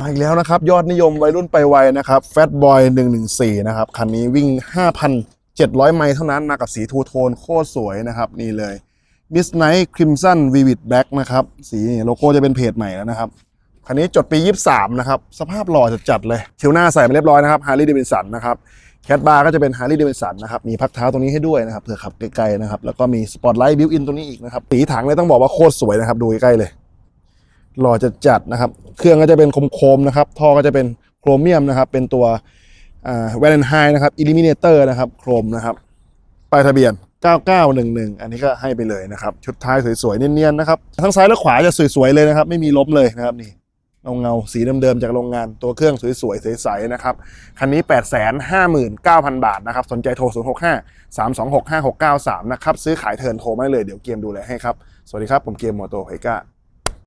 มาอีกแล้วนะครับ ยอดนิยมวัยรุ่นไปไวนะครับ Fat Boy 114 นะครับ คันนี้วิ่ง 5,700 ไมล์เท่านั้นมากับสีทูโทนโคตรสวยนะครับ นี่เลย Midnight Crimson Vivid Black นะครับ สีโลโก้จะเป็นเพจใหม่แล้วนะครับ คันนี้จดปี 23 นะครับ สภาพหล่อจัดๆเลยเชลหน้าใส่มาเรียบร้อยนะครับ Harley Davidson นะครับแคทบาร์ก็จะเป็น Harley Davidson นะครับ มีพักเท้าตรงนี้ให้ด้วยนะครับเผื่อขับไกลๆนะครับแล้วก็มีสปอตไลท์บิวอินตรงนี้อีกนะครับสีถังเลยต้องบอกว่าโคตรสวยนะครับดูใกล้ๆเลย หล่อจัดจัดนะครับ เครื่องก็จะเป็นโคมๆนะครับ ท่อก็จะเป็นโครเมียมนะครับ เป็นตัวแวนไฮนะครับอิลิมิเนเตอร์นะครับ โครมนะครับป้ายทะเบียน 9911 อันนี้ก็ให้ไปเลยนะครับ ชุดท้ายสวยๆ เนียนๆ นะครับ ทั้งซ้ายและขวาจะสวยๆ เลยนะครับ ไม่มีล้มเลยนะครับนี่เงาเงาสีเดิมๆ จากโรงงานตัวเครื่องสวยๆ ใสๆ นะครับ คันนี้ 859,000 บาทนะครับ สนใจโทร 065 326 5693 นะครับ ซื้อขายเทินโทรมาได้เลย เดี๋ยวเกมดูแลให้ครับ สวัสดีครับ ผมเกมมอโตไพก้า